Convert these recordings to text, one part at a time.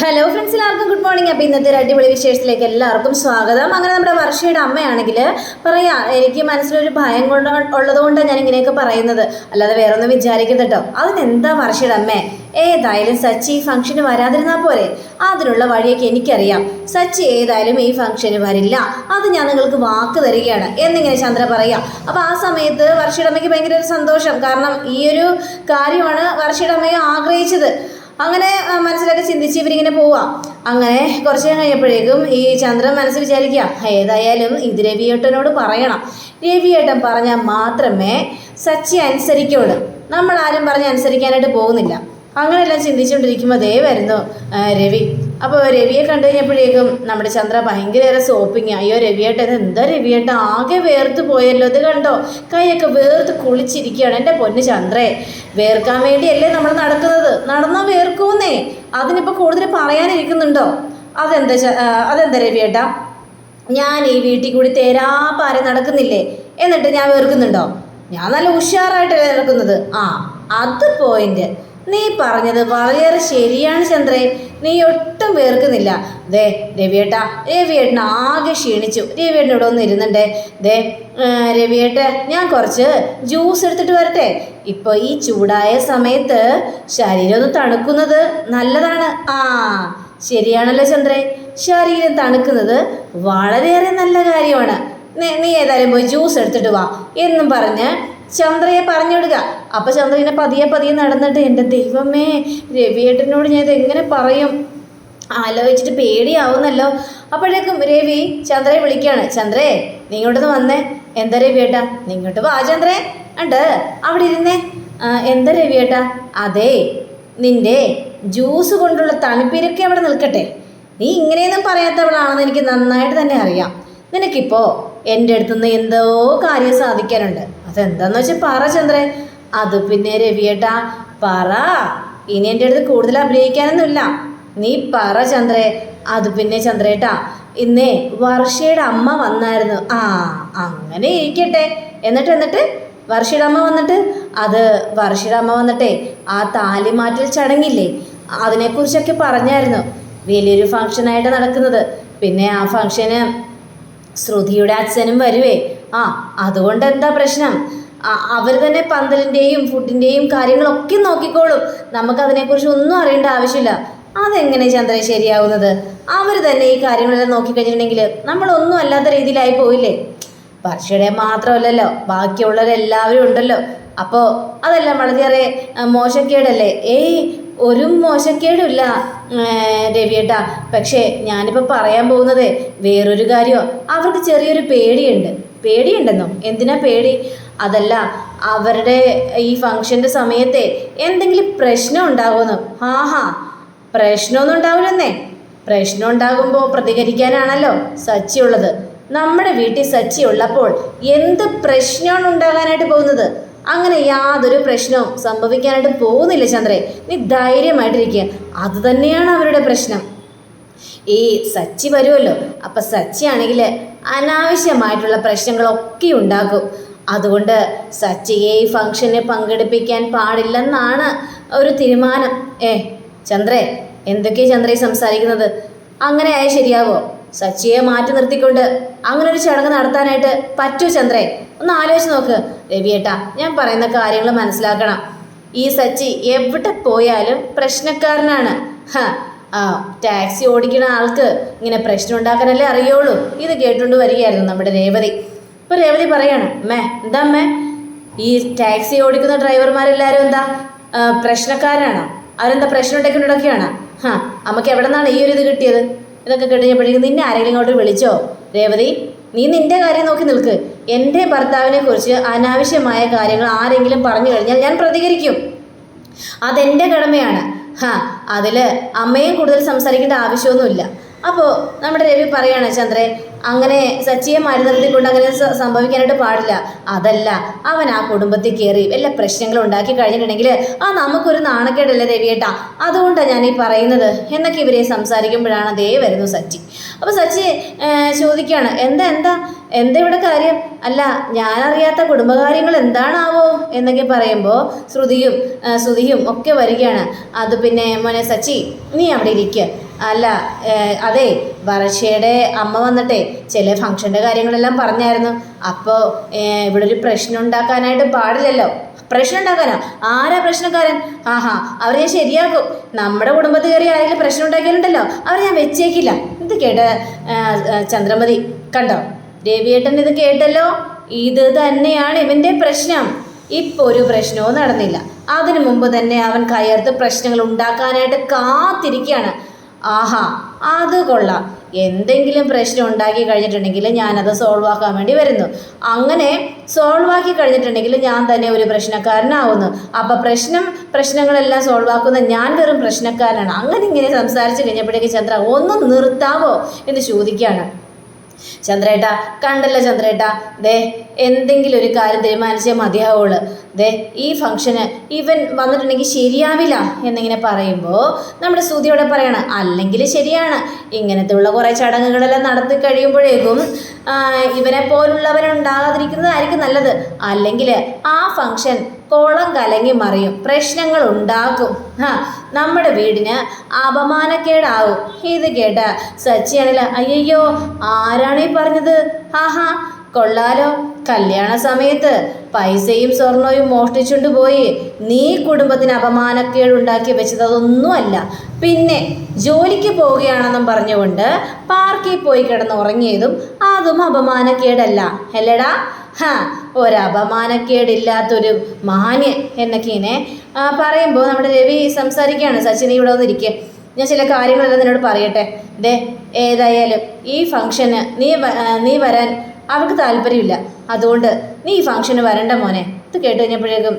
Hello friends എല്ലാവർക്കും good morning അപ്പോൾ ഇന്നത്തെ അടിപൊളി വിശേഷത്തിലേക്ക് എല്ലാവർക്കും സ്വാഗതം. അങ്ങനെ നമ്മുടെ വർഷയുടെ അമ്മയാണെങ്കിൽ പറയാ എനിക്ക് മനസ്സിലൊരു ഭയം കൊണ്ട് ഉള്ളതുകൊണ്ടാണ് ഞാൻ ഇങ്ങനെയൊക്കെ പറയുന്നത്. അല്ലാതെ വേറെ ഒന്നും വിചാരിക്കരുത് കേട്ടോ അതിനെന്താ വർഷയുടെ അമ്മേ? ഏതായാലും സച്ചി ഈ ഫംഗ്ഷന് വരാതിരുന്നാൽ പോരെ. അതിനുള്ള വഴിയൊക്കെ എനിക്കറിയാം. സച്ചി ഏതായാലും ഈ ഫംഗ്ഷന് വരില്ല. അത് ഞാൻ നിങ്ങൾക്ക് വാക്ക് തരികയാണ്. എന്നിങ്ങനെ ചന്ദ്ര പറയാം അപ്പോൾ ആ സമയത്ത് വർഷയുടെ അമ്മയ്ക്ക് ഭയങ്കര ഒരു സന്തോഷം. കാരണം ഈ ഒരു കാര്യമാണ് വർഷയുടെ അമ്മയെ ആഗ്രഹിച്ചത്. അങ്ങനെ മനസ്സിലൊക്കെ ചിന്തിച്ച് ഇവരിങ്ങനെ പോവാം. അങ്ങനെ കുറച്ച് കഴിഞ്ഞപ്പോഴേക്കും ഈ ചന്ദ്രൻ മനസ്സിൽ വിചാരിക്കുക ഏതായാലും ഇത് രവിയേട്ടനോട് പറയണം. രവിയേട്ടൻ പറഞ്ഞാൽ മാത്രമേ സച്ചി അനുസരിക്കുള്ളൂ. നമ്മൾ ആരും പറഞ്ഞ് അനുസരിക്കാനായിട്ട് പോകുന്നില്ല. അങ്ങനെയെല്ലാം ചിന്തിച്ചുകൊണ്ടിരിക്കുമ്പോൾ ദേ വരുന്നു രവി. അപ്പോൾ രവിയെ കണ്ടു കഴിഞ്ഞപ്പോഴേക്കും നമ്മുടെ ചന്ദ്ര ഭയങ്കര സോപ്പിങ്. അയ്യോ രവിയേട്ട എന്താ രവിയേട്ട ആകെ വേർത്ത് പോയല്ലോ. ഇത് കണ്ടോ? കൈയൊക്കെ വേർത്ത് കുളിച്ചിരിക്കുകയാണ് എന്റെ പൊന്ന് ചന്ദ്രേ. വേർക്കാൻ വേണ്ടിയല്ലേ നമ്മൾ നടക്കുന്നത്? നടന്നാൽ വേർക്കൂന്നേ. അതിനിപ്പോൾ കൂടുതൽ പറയാനിരിക്കുന്നുണ്ടോ? അതെന്താ അതെന്താ രവിയേട്ട? ഞാൻ ഈ വീട്ടിൽ കൂടി തേരാ പാരെ നടക്കുന്നില്ലേ? എന്നിട്ട് ഞാൻ വേർക്കുന്നുണ്ടോ? ഞാൻ നല്ല ഉഷാറായിട്ടല്ലേ നടക്കുന്നത് ആ അത് പോയിന്റ് നീ പറഞ്ഞത് വളരെ ശരിയാണ് ചന്ദ്രേ. നീ ഒട്ടും വേർക്കുന്നില്ല. ദേ രവിയേട്ട രവിയേട്ടൻ ആകെ ക്ഷീണിച്ചു. രവിയേട്ടൻ ഇവിടെ ഒന്ന് ഇരുന്നുണ്ടേ. ദേ രവിയേട്ട ഞാൻ കുറച്ച് ജ്യൂസ് എടുത്തിട്ട് വരട്ടെ. ഇപ്പോൾ ഈ ചൂടായ സമയത്ത് ശരീരം ഒന്ന് തണുക്കുന്നത് നല്ലതാണ്. ആ ശരിയാണല്ലോ ചന്ദ്രേ. ശരീരം തണുക്കുന്നത് വളരെയേറെ നല്ല കാര്യമാണ്. നീ ഏതായാലും പോയി ജ്യൂസ് എടുത്തിട്ട് വാ. എന്നും പറഞ്ഞ് ചന്ദ്രയെ പറഞ്ഞു വിടുക അപ്പൊ ചന്ദ്ര ഇങ്ങനെ പതിയെ പതിയെ നടന്നിട്ട് എന്റെ ദൈവമേ രവിയേട്ടനോട് ഞാൻ ഇത് എങ്ങനെ പറയും? ആലോചിച്ചിട്ട് പേടിയാവുന്നല്ലോ. അപ്പോഴേക്കും രവി ചന്ദ്രയെ വിളിക്കുകയാണ്. ചന്ദ്രേ നീ വന്നേ. എന്താ രവിയേട്ടാ? നീ ഇങ്ങോട്ട് വാ ചന്ദ്രേ. ഉണ്ട്. അവിടെ ഇരുന്നേ. എന്താ രവിയേട്ടാ? അതെ നിന്റെ ജ്യൂസ് കൊണ്ടുള്ള തണുപ്പിരൊക്കെ അവിടെ നിൽക്കട്ടെ. നീ ഇങ്ങനെയൊന്നും പറയാത്തവളാണെന്ന് എനിക്ക് നന്നായിട്ട് തന്നെ അറിയാം. നിനക്കിപ്പോൾ എന്റെ അടുത്തുനിന്ന് എന്തോ കാര്യം സാധിക്കാനുണ്ട്. അതെന്താന്ന് വെച്ചാൽ പറ ചന്ദ്രൻ അത് പിന്നെ രവിയേട്ടാ പറ. ഇനി എന്റെ അടുത്ത് കൂടുതൽ അഭിനയിക്കാനൊന്നുമില്ല. നീ പറ ചന്ദ്രേ. അത് പിന്നെ ചന്ദ്രേട്ടാ ഇന്നേ വർഷയുടെ അമ്മ വന്നായിരുന്നു. ആ അങ്ങനെ ഇരിക്കട്ടെ. എന്നിട്ട് എന്നിട്ട്? വർഷയുടെ അമ്മ വന്നിട്ട്? അത് വർഷയുടെ അമ്മ വന്നിട്ടേ ആ താലിമാറ്റൽ ചടങ്ങില്ലേ? അതിനെക്കുറിച്ചൊക്കെ പറഞ്ഞായിരുന്നു. വലിയൊരു ഫംഗ്ഷനായിട്ട് നടക്കുന്നത്. പിന്നെ ആ ഫംഗ്ഷന് ശ്രുതിയുടെ അച്ഛനും വരുവേ. ആ അതുകൊണ്ട് എന്താ പ്രശ്നം? അവർ തന്നെ പന്തലിന്റെയും ഫുഡിന്റെയും കാര്യങ്ങളൊക്കെ നോക്കിക്കോളും. നമുക്ക് അതിനെക്കുറിച്ച് ഒന്നും അറിയേണ്ട ആവശ്യമില്ല. അതെങ്ങനെ ചന്ദ്രൻ ശരിയാവുന്നത്? അവർ തന്നെ ഈ കാര്യങ്ങളെല്ലാം നോക്കിക്കഴിഞ്ഞിട്ടുണ്ടെങ്കിൽ നമ്മളൊന്നും അല്ലാത്ത രീതിയിലായി പോയില്ലേ വർഷയുടെ മാത്രമല്ലല്ലോ ബാക്കിയുള്ളവരെല്ലാവരും ഉണ്ടല്ലോ. അപ്പോൾ അതെല്ലാം വളരെയേറെ മോശക്കേടല്ലേ? ഏയ് ഒരു മോശക്കേടുമില്ല രവിയേട്ടാ. പക്ഷേ ഞാനിപ്പോൾ പറയാൻ പോകുന്നത് വേറൊരു കാര്യമോ അവർക്ക് ചെറിയൊരു പേടിയുണ്ട്. പേടിയുണ്ടെന്നോ? എന്തിനാ പേടി? അതല്ല അവരുടെ ഈ ഫംഗ്ഷന്റെ സമയത്തെ എന്തെങ്കിലും പ്രശ്നം ഉണ്ടാകുമെന്ന് ഹാ ഹാ പ്രശ്നമൊന്നും ഉണ്ടാവില്ലെന്നേ. പ്രശ്നം ഉണ്ടാകുമ്പോൾ പ്രതികരിക്കാനാണല്ലോ സച്ചി ഉള്ളത് നമ്മുടെ വീട്ടിൽ സച്ചി ഉള്ളപ്പോൾ എന്ത് പ്രശ്നമാണ് ഉണ്ടാകാനായിട്ട് പോകുന്നത്? അങ്ങനെ യാതൊരു പ്രശ്നവും സംഭവിക്കാനായിട്ട് പോകുന്നില്ല ചന്ദ്രേ. നീ ധൈര്യമായിട്ടിരിക്കുക അത് തന്നെയാണ് അവരുടെ പ്രശ്നം. ഈ സച്ചി വരുമല്ലോ. അപ്പം സച്ചി ആണെങ്കിൽ അനാവശ്യമായിട്ടുള്ള പ്രശ്നങ്ങളൊക്കെ ഉണ്ടാക്കും. അതുകൊണ്ട് സച്ചിയെ ഈ ഫംഗ്ഷന് പങ്കെടുപ്പിക്കാൻ പാടില്ലെന്നാണ് ഒരു തീരുമാനം. ഏ ചന്ദ്രേ എന്തൊക്കെയാ ചന്ദ്രയെ സംസാരിക്കുന്നത്? അങ്ങനെ ആയാൽ ശരിയാവോ? സച്ചിയെ മാറ്റി നിർത്തിക്കൊണ്ട് അങ്ങനെ ഒരു ചടങ്ങ് നടത്താനായിട്ട് പറ്റൂ ചന്ദ്രേ. ഒന്ന് ആലോചിച്ച് നോക്ക് രവിയേട്ടാ ഞാൻ പറയുന്ന കാര്യങ്ങൾ മനസ്സിലാക്കണം. ഈ സച്ചി എവിടെ പോയാലും പ്രശ്നക്കാരനാണ്. ഹ ആ ടാക്സി ഓടിക്കുന്ന ആൾക്ക് ഇങ്ങനെ പ്രശ്നം ഉണ്ടാക്കാനല്ലേ അറിയുള്ളൂ. ഇത് കേട്ടുകൊണ്ട് വരികയായിരുന്നു നമ്മുടെ രേവതി. ഇപ്പൊ രേവതി പറയാണ് അമ്മേ എന്താ അമ്മേ ഈ ടാക്സി ഓടിക്കുന്ന ഡ്രൈവർമാരെല്ലാവരും എന്താ പ്രശ്നക്കാരാണ്? അവരെന്താ പ്രശ്നം ഉണ്ടാക്കിക്കൊണ്ടൊക്കെയാണ് ഹാ നമുക്ക് എവിടെ നിന്നാണ് ഈ ഒരു ഇത് കിട്ടിയത്? ഇതൊക്കെ കഴിഞ്ഞപ്പോഴേക്കും നിന്നെ ആരെങ്കിലും ഇങ്ങോട്ട് വിളിച്ചോ? രേവതി നീ നിന്റെ കാര്യം നോക്കി നിൽക്ക്. എന്റെ ഭർത്താവിനെ കുറിച്ച് അനാവശ്യമായ കാര്യങ്ങൾ ആരെങ്കിലും പറഞ്ഞു കഴിഞ്ഞാൽ ഞാൻ പ്രതികരിക്കും. അതെന്റെ കടമയാണ്. ഹാ അതിൽ അമ്മയും കൂടുതൽ സംസാരിക്കേണ്ട ആവശ്യമൊന്നുമില്ല. അപ്പോൾ നമ്മുടെ രവി പറയാണ് ചന്ദ്രേ അങ്ങനെ സച്ചിയെ മാറി നിർത്തിക്കൊണ്ട് അങ്ങനെ സംഭവിക്കാനായിട്ട് പാടില്ല. അതല്ല അവൻ ആ കുടുംബത്തിൽ കയറി എല്ലാ പ്രശ്നങ്ങളും ഉണ്ടാക്കി കഴിഞ്ഞിട്ടുണ്ടെങ്കിൽ ആ നമുക്കൊരു നാണക്കേടല്ലേ ദേവിയേട്ടാ? അതുകൊണ്ടാണ് ഞാൻ ഈ പറയുന്നത്. എന്നൊക്കെ ഇവരെ സംസാരിക്കുമ്പോഴാണ് ദേ വരുന്നു സച്ചി. അപ്പോൾ സച്ചി ചോദിക്കുകയാണ് എന്താ എന്താ? എന്താ ഇവിടെ കാര്യം? അല്ല ഞാനറിയാത്ത കുടുംബകാര്യങ്ങൾ എന്താണാവോ? എന്നൊക്കെ പറയുമ്പോൾ ശ്രുതിയും ശ്രുതിയും ഒക്കെ വരികയാണ്. അത് പിന്നെ മോനെ സച്ചി നീ അവിടെ ഇരിക്കുക അല്ല അതെ വർഷയുടെ അമ്മ വന്നിട്ടേ ചില ഫംഗ്ഷന്റെ കാര്യങ്ങളെല്ലാം പറഞ്ഞായിരുന്നു. അപ്പോൾ ഇവിടെ ഒരു പ്രശ്നം ഉണ്ടാക്കാനായിട്ട് പാടില്ലല്ലോ. പ്രശ്നം ഉണ്ടാക്കാനാ? ആരാ പ്രശ്നക്കാരൻ? ആഹാ അവർ ഞാൻ ശരിയാക്കും. നമ്മുടെ കുടുംബത്തിൽ കയറി ആരെങ്കിലും പ്രശ്നം ഉണ്ടാക്കിയാലുണ്ടല്ലോ. അവർ ഞാൻ വെച്ചേക്കില്ല. ഇത് കേട്ട ചന്ദ്രമതി കണ്ടോ? രവിയേട്ടൻ ഇത് കേട്ടല്ലോ? ഇത് തന്നെയാണ് ഇവന്റെ പ്രശ്നം. ഇപ്പോൾ ഒരു പ്രശ്നവും നടന്നില്ല. അതിനു മുമ്പ് തന്നെ അവൻ കയർത്ത് പ്രശ്നങ്ങൾ ഉണ്ടാക്കാനായിട്ട് കാത്തിരിക്കുകയാണ്. ആഹാ അത് കൊള്ളാം. എന്തെങ്കിലും പ്രശ്നം ഉണ്ടാക്കി കഴിഞ്ഞിട്ടുണ്ടെങ്കിൽ ഞാനത് സോൾവ് ആക്കാൻ വേണ്ടി വരുന്നു. അങ്ങനെ സോൾവ് ആക്കി കഴിഞ്ഞിട്ടുണ്ടെങ്കിൽ ഞാൻ തന്നെ ഒരു പ്രശ്നക്കാരനാവുന്നു. അപ്പം പ്രശ്നം പ്രശ്നങ്ങളെല്ലാം സോൾവ് ആക്കുന്ന ഞാൻ വെറും പ്രശ്നക്കാരനാണ്. അങ്ങനെ ഇങ്ങനെ സംസാരിച്ച് കഴിഞ്ഞപ്പോഴേക്ക് ചന്ദ്ര ഒന്ന് നിർത്താവോ? എന്ന് ചോദിക്കുകയാണ്. ചന്ദ്രേട്ട കണ്ടല്ലോ ചന്ദ്രേട്ട. ദേ എന്തെങ്കിലും ഒരു കാര്യം തീരുമാനിച്ചേ മതിയാവുള്ളൂ. ദേ ഈ ഫംഗ്ഷന് ഇവൻ വന്നിട്ടുണ്ടെങ്കിൽ ശരിയാവില്ല എന്നിങ്ങനെ പറയുമ്പോൾ നമ്മുടെ സ്തുതിയോടെ പറയണം അല്ലെങ്കിൽ ശരിയാണ്. ഇങ്ങനത്തെ ഉള്ള കുറേ ചടങ്ങുകളെല്ലാം നടത്തി കഴിയുമ്പോഴേക്കും ഇവനെ പോലുള്ളവരുണ്ടാകാതിരിക്കുന്നതായിരിക്കും നല്ലത്. അല്ലെങ്കിൽ ആ ഫംഗ്ഷൻ കോളം കലങ്ങി മറിയും. പ്രശ്നങ്ങൾ ഉണ്ടാക്കും. ആ നമ്മുടെ വീടിന് അപമാനക്കേടാവും. ഇത് കേട്ട സച്ചിയാണല്ല അയ്യോ ആരാണ് ഈ പറഞ്ഞത്? ആഹാ കൊള്ളാലോ. കല്യാണ സമയത്ത് പൈസയും സ്വർണവും മോഷ്ടിച്ചുകൊണ്ട് പോയി. നീ കുടുംബത്തിന് അപമാനക്കേടുണ്ടാക്കി വെച്ചത് അതൊന്നുമല്ല പിന്നെ ജോലിക്ക് പോവുകയാണെന്നും പറഞ്ഞുകൊണ്ട് പാർക്കിൽ പോയി കിടന്ന് ഉറങ്ങിയതും അതും അപമാനക്കേടല്ല. അല്ലേടാ? ഹാ ഒരപമാനക്കേടില്ലാത്തൊരു മാന്യൻ എന്നൊക്കെ ഇങ്ങനെ പറയുമ്പോൾ നമ്മുടെ രവി സംസാരിക്കുകയാണ് സച്ചിൻ ഇവിടെ വന്നിരിക്കുക ഞാൻ ചില കാര്യങ്ങളെല്ലാം നിന്നോട് പറയട്ടെ. ദേ ഏതായാലും ഈ ഫംഗ്ഷന് നീ നീ വരാൻ അവൾക്ക് താല്പര്യമില്ല. അതുകൊണ്ട് നീ ഈ ഫംഗ്ഷന് വരണ്ട മോനെ. ഇത് കേട്ട് കഴിഞ്ഞപ്പോഴേക്കും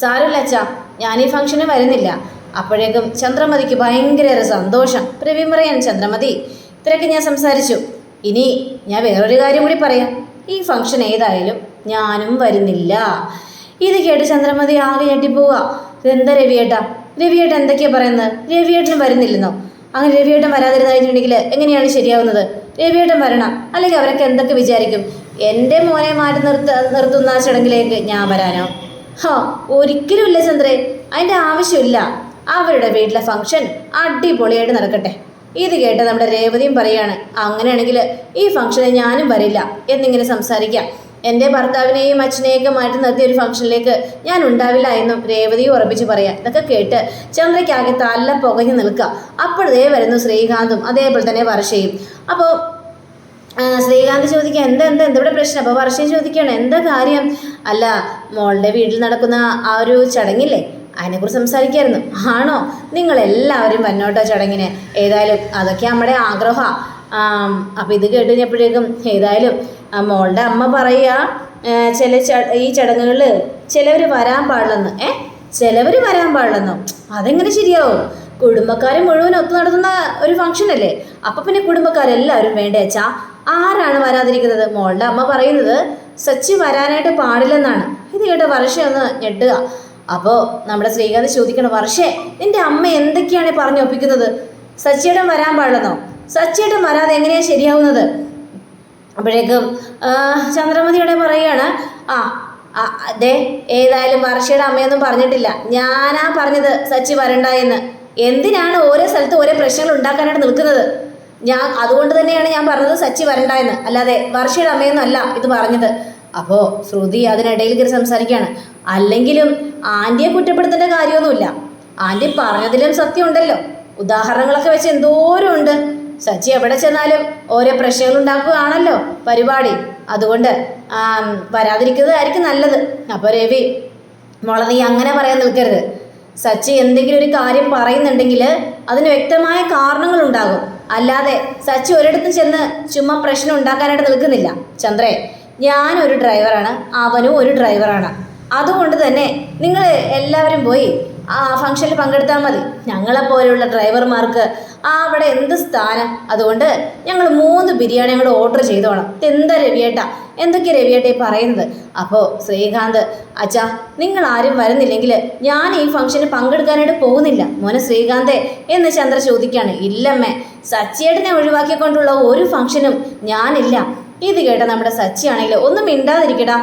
സാരമില്ല അച്ഛാ ഞാൻ ഈ ഫംഗ്ഷന് വരുന്നില്ല. അപ്പോഴേക്കും ചന്ദ്രമതിക്ക് ഭയങ്കര സന്തോഷം. പ്രവീൺ പറയാൻ ചന്ദ്രമതി ഇത്രയൊക്കെ ഞാൻ സംസാരിച്ചു. ഇനി ഞാൻ വേറൊരു കാര്യം കൂടി പറയാം. ഈ ഫംഗ്ഷൻ ഏതായാലും ഞാനും വരുന്നില്ല. ഇത് കേട്ട് ചന്ദ്രമതി ആകെ ഞെട്ടിപ്പോവുക. ഇതെന്താ രവിയേട്ടാ? രവിയേട്ടൻ എന്തൊക്കെയാ പറയുന്നത്? രവിയേട്ടനും വരുന്നില്ലെന്നോ? അങ്ങനെ രവിയേട്ടൻ വരാതിരുന്നായിട്ടുണ്ടെങ്കിൽ എങ്ങനെയാണ് ശരിയാവുന്നത്? രവിയേട്ടൻ വരണം. അല്ലെങ്കിൽ അവരൊക്കെ എന്തൊക്കെ വിചാരിക്കും? എന്റെ മോനെ മാറ്റി നിർത്ത നിർത്തുന്ന ചടങ്ങിലേക്ക് ഞാൻ വരാനോ? ഹോ ഒരിക്കലുമില്ല ചന്ദ്രേ. അതിന്റെ ആവശ്യമില്ല. അവരുടെ വീട്ടിലെ ഫംഗ്ഷൻ അടിപൊളിയായിട്ട് നടക്കട്ടെ. ഇത് കേട്ട് നമ്മുടെ രേവതിയും പറയാണ് അങ്ങനെയാണെങ്കിൽ ഈ ഫംഗ്ഷനെ ഞാനും വരില്ല എന്നിങ്ങനെ സംസാരിക്കാം. എന്റെ ഭർത്താവിനെയും അച്ഛനെയൊക്കെ മാറ്റി നിർത്തിയ ഒരു ഫംഗ്ഷനിലേക്ക് ഞാൻ ഉണ്ടാവില്ല എന്നും രേവതി ഉറപ്പിച്ച് പറയാം. ഇതൊക്കെ കേട്ട് ചന്ദ്രയ്ക്കാകെ തല്ല പുകഞ്ഞു നിൽക്കുക. അപ്പോഴേ വരുന്നു ശ്രീകാന്തും അതേപോലെ തന്നെ വർഷയും. അപ്പോൾ ശ്രീകാന്ത് ചോദിക്കുക എന്താ എന്താ എന്തവിടെ പ്രശ്നം? അപ്പോൾ വർഷം ചോദിക്കുകയാണ് എന്താ കാര്യം? അല്ല മോളുടെ വീട്ടിൽ നടക്കുന്ന ആ ഒരു ചടങ്ങില്ലേ? അതിനെക്കുറിച്ച് സംസാരിക്കായിരുന്നു. ആണോ? നിങ്ങൾ എല്ലാവരും വന്നോട്ടോ ചടങ്ങിന്? ഏതായാലും അതൊക്കെ നമ്മുടെ ആഗ്രഹമാണ് അപ്പോൾ ഇത് കേട്ട് കഴിഞ്ഞപ്പോഴേക്കും ഏതായാലും മോളുടെ അമ്മ പറയുക ചില ഈ ചടങ്ങുകളിൽ ചിലവർ വരാൻ പാടില്ലെന്ന്. ഏ? ചിലവർ വരാൻ പാടില്ലെന്നോ? അതെങ്ങനെ ശരിയാവും? കുടുംബക്കാർ മുഴുവൻ ഒത്തു നടത്തുന്ന ഒരു ഫംഗ്ഷൻ അല്ലേ അപ്പൊ പിന്നെ കുടുംബക്കാരെല്ലാവരും വേണ്ടേ അച്ഛാ? ആരാണ് വരാതിരിക്കുന്നത്? മോളുടെ അമ്മ പറയുന്നത് സച്ചി വരാനായിട്ട് പാടില്ലെന്നാണ്. ഇത് കേട്ട വർഷം ഒന്ന് ഞെട്ടുക. അപ്പോൾ നമ്മുടെ ശ്രീകാന്ത് ചോദിക്കണം വർഷേ നിന്റെ അമ്മ എന്തൊക്കെയാണ് പറഞ്ഞു ഒപ്പിക്കുന്നത്? സച്ചിയേട്ടൻ വരാൻ പാടുന്നോ സച്ചിയേട്ടൻ വരാതെ എങ്ങനെയാ ശരിയാവുന്നത്? അപ്പോഴേക്കും ചന്ദ്രമതിയുടെ പറയുകയാണ് ആ അതെ ഏതായാലും വർഷയുടെ അമ്മയൊന്നും പറഞ്ഞിട്ടില്ല. ഞാനാ പറഞ്ഞത് സച്ചി വരണ്ട എന്ന്. എന്തിനാണ് ഓരോ സ്ഥലത്ത് ഓരോ പ്രശ്നങ്ങൾ ഉണ്ടാക്കാനായിട്ട് നിൽക്കുന്നത്? ഞാൻ അതുകൊണ്ട് തന്നെയാണ് ഞാൻ പറഞ്ഞത് സച്ചി വരണ്ട എന്ന്. അല്ലാതെ വർഷയുടെ അമ്മയൊന്നും അല്ല ഇത് പറഞ്ഞത്. അപ്പോൾ ശ്രുതി അതിനിടയിൽ കയറി സംസാരിക്കുകയാണ്. അല്ലെങ്കിലും ആന്റിയെ കുറ്റപ്പെടുത്തേണ്ട കാര്യമൊന്നുമില്ല. ആന്റി പറഞ്ഞതിലും സത്യമുണ്ടല്ലോ. ഉദാഹരണങ്ങളൊക്കെ വെച്ച് എന്തോരം ഉണ്ട് സച്ചി എവിടെ ചെന്നാലും ഓരോ പ്രശ്നങ്ങൾ ഉണ്ടാക്കുകയാണല്ലോ പരിപാടി. അതുകൊണ്ട് വരാതിരിക്കുന്നതായിരിക്കും നല്ലത്. അപ്പോൾ രവി മോളെ നീ അങ്ങനെ പറയാൻ നിൽക്കരുത്. സച്ചി എന്തെങ്കിലും ഒരു കാര്യം പറയുന്നുണ്ടെങ്കിൽ അതിന് വ്യക്തമായ കാരണങ്ങൾ ഉണ്ടാകും അല്ലാതെ സച്ചി ഒരിടത്തും ചെന്ന് ചുമ്മാ പ്രശ്നം ഉണ്ടാക്കാനായിട്ട് നിൽക്കുന്നില്ല. ചന്ദ്രേ ഞാനൊരു ഡ്രൈവറാണ് അവനും ഒരു ഡ്രൈവറാണ് അതുകൊണ്ട് തന്നെ നിങ്ങൾ എല്ലാവരും പോയി ആ ഫംഗ്ഷനിൽ പങ്കെടുത്താൽ മതി. ഞങ്ങളെപ്പോലെയുള്ള ഡ്രൈവർമാർക്ക് ആ അവിടെ എന്ത് സ്ഥാനം? അതുകൊണ്ട് ഞങ്ങൾ മൂന്ന് ബിരിയാണി കൂടെ ഓർഡർ ചെയ്തോണം എന്താ രവിയേട്ട? എന്തൊക്കെയാ രവിയേട്ട പറയുന്നത്? അപ്പോൾ ശ്രീകാന്ത് അച്ഛാ നിങ്ങൾ ആരും വരുന്നില്ലെങ്കിൽ ഞാൻ ഈ ഫംഗ്ഷന് പങ്കെടുക്കാനായിട്ട് പോകുന്നില്ല. മോനെ ശ്രീകാന്തേ എന്ന് ചന്ദ്ര ചോദിക്കുകയാണ് ഇല്ലമ്മേ സച്ചിയേട്ടനെ ഒഴിവാക്കിക്കൊണ്ടുള്ള ഒരു ഫംഗ്ഷനും ഞാനില്ല. ഇത് കേട്ട നമ്മുടെ സച്ചി ആണെങ്കിൽ ഒന്നും മിണ്ടാതിരിക്കടാ.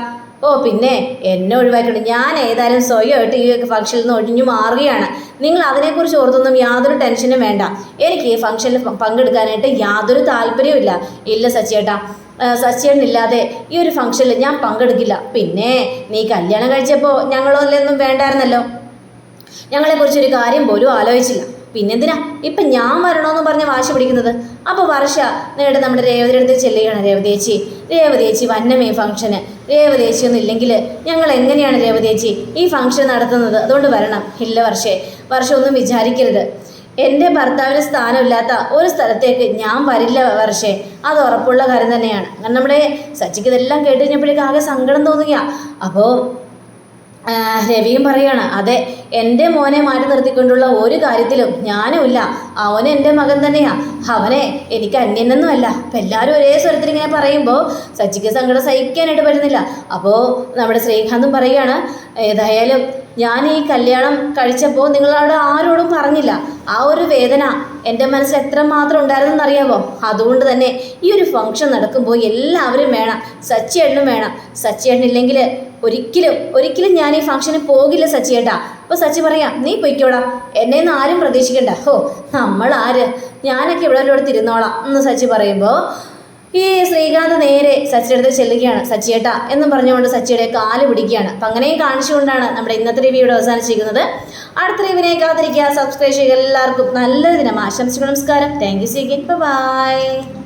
ഓ പിന്നെ എന്നെ ഒഴിവാക്കണം ഞാൻ ഏതായാലും സ്വയമായിട്ട് ഈ ഫംഗ്ഷനിൽ നിന്ന് ഒഴിഞ്ഞു മാറുകയാണ്. നിങ്ങൾ അതിനെക്കുറിച്ച് ഓർത്തൊന്നും യാതൊരു ടെൻഷനും വേണ്ട. എനിക്ക് ഈ ഫംഗ്ഷനിൽ പങ്കെടുക്കാനായിട്ട് യാതൊരു താല്പര്യവും ഇല്ല. സച്ചിയേട്ടാ സച്ചിയേട്ടനില്ലാതെ ഈ ഒരു ഫംഗ്ഷനിൽ ഞാൻ പങ്കെടുക്കില്ല. പിന്നെ നീ കല്യാണം കഴിച്ചപ്പോൾ ഞങ്ങളൊന്നും വേണ്ടായിരുന്നല്ലോ. ഞങ്ങളെക്കുറിച്ച് ഒരു കാര്യം പോലും ആലോചിച്ചില്ല. പിന്നെന്തിനാ? ഇപ്പം ഞാൻ വരണമെന്ന് പറഞ്ഞ് വാശി പിടിക്കുന്നത്. അപ്പോൾ വർഷ നേരിട്ട് നമ്മുടെ രേവതിയുടെ അടുത്ത് ചെല്ലുകയാണ് രേവതേച്ചി രേവതേച്ചി വന്നമേ ഫംഗ്ഷന് രേവതേച്ചി ഒന്നും ഇല്ലെങ്കിൽ ഞങ്ങൾ എങ്ങനെയാണ് രേവതേച്ചി ഈ ഫംഗ്ഷൻ നടത്തുന്നത്? അതുകൊണ്ട് വരണം. ഇല്ല വർഷേ വർഷം ഒന്നും വിചാരിക്കരുത്. എന്റെ ഭർത്താവിന് സ്ഥാനമില്ലാത്ത ഒരു സ്ഥലത്തേക്ക് ഞാൻ വരില്ല വർഷേ. അത് ഉറപ്പുള്ള കാര്യം തന്നെയാണ്. അങ്ങനെ നമ്മുടെ സച്ചിക്ക് ഇതെല്ലാം കേട്ട് കഴിഞ്ഞപ്പോഴേക്കും ആകെ സങ്കടം തോന്നുകയാണ് അപ്പോൾ രവിയും പറയുകയാണ് അതെ എന്റെ മോനെ മാറ്റി നിർത്തിക്കൊണ്ടുള്ള ഒരു കാര്യത്തിലും ഞാനുമില്ല. അവൻ എന്റെ മകൻ തന്നെയാ. അവനെ എനിക്ക് അന്യനൊന്നുമല്ല. അപ്പം എല്ലാവരും ഒരേ സ്വരത്തിൽ ഇങ്ങനെ പറയുമ്പോൾ സച്ചിക്ക് സങ്കടം സഹിക്കാനായിട്ട് പറ്റുന്നില്ല. അപ്പോൾ നമ്മുടെ ശ്രീകാന്തും പറയുകയാണ് ഏതായാലും ഞാൻ ഈ കല്യാണം കഴിച്ചപ്പോൾ നിങ്ങളവിടെ ആരോടും പറഞ്ഞില്ല. ആ ഒരു വേദന എന്റെ മനസ്സിൽ എത്ര മാത്രം ഉണ്ടായിരുന്നെന്ന് അറിയാമോ അതുകൊണ്ട് തന്നെ ഈ ഒരു ഫംഗ്ഷൻ നടക്കുമ്പോൾ എല്ലാവരും വേണം സച്ചിയേട്ടനും വേണം. സച്ചിയേട്ടനില്ലെങ്കിൽ ഒരിക്കലും ഒരിക്കലും ഞാൻ ഈ ഫംഗ്ഷന് പോകില്ല സച്ചിയേട്ടാ അപ്പോൾ സച്ചി പറയാ നീ പൊയ്ക്കോടാ. എന്നെ ഒന്നും ആരും പ്രതീക്ഷിക്കണ്ട. ഹോ നമ്മൾ ആര്? ഞാനൊക്കെ ഇവിടെ ഇവിടെ തിരുന്നോളാം. എന്ന് സച്ചി പറയുമ്പോൾ ഈ ശ്രീകാന്ത് നേരെ സച്ചിയുടെ അടുത്ത് ചെല്ലുകയാണ്. സച്ചിയേട്ട എന്ന് പറഞ്ഞുകൊണ്ട് സച്ചിയുടെ കാൽ പിടിക്കുകയാണ്. അപ്പം അങ്ങനെയും കാണിച്ചുകൊണ്ടാണ് നമ്മുടെ ഇന്നത്തെ റിവ്യൂ ഇവിടെ അവസാനിച്ചിരിക്കുന്നത്. അടുത്ത റിവ്യൂവിനെ കാത്തിരിക്കുക. സബ്സ്ക്രൈബ് ചെയ്യുക. എല്ലാവർക്കും നല്ലൊരു ദിനം. ആശംസിക്കും നമസ്കാരം. Thank you സീഗിൻ by